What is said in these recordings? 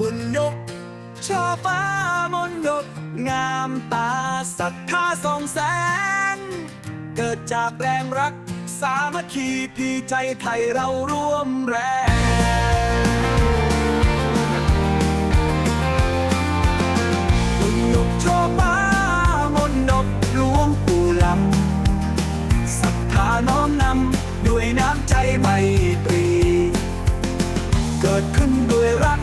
บุญยกช่อฟ้ามนยกงามตาศรัทธาส่องแสงเกิดจากแรงรัก สามัคคีพี่ใจไทยเราร่วมแรงบุญยกช่อฟ้ามนยกหลวงปู่ลำศรัทธาน้อมนำด้วยน้ำใจไมตรี เกิดขึ้นด้วยรัก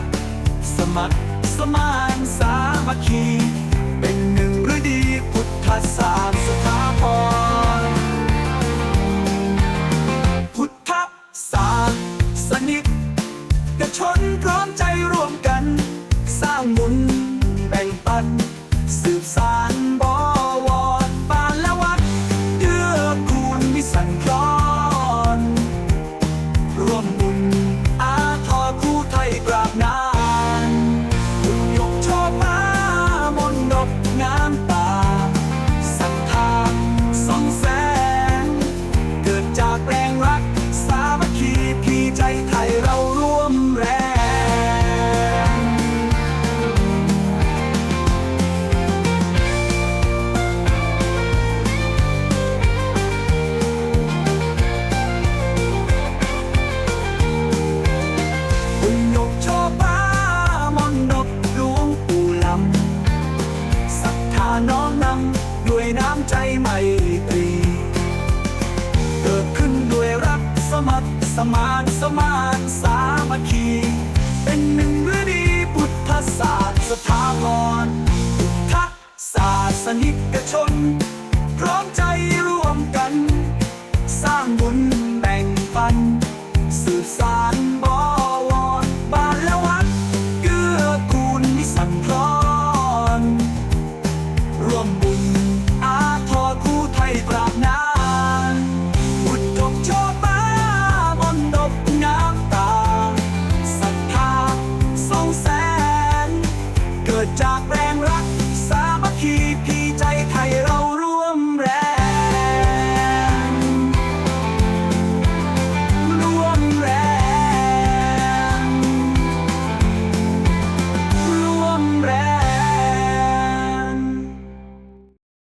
สมัครสมานสามัคคี เป็นหนึ่งฤดีพุทธศาสถาพร พุทธศาสนิกกชนพร้อมใจร่วมกัน สร้างมุนแบ่งปันสืบสานบ มานสามัคคี เป็นหนึ่งฤดีพุทธศาสตร์สถาพรพุทธศาสนิกชน พร้อมใจร่วมกัน สร้างบุญแบ่งปัน กิดจาก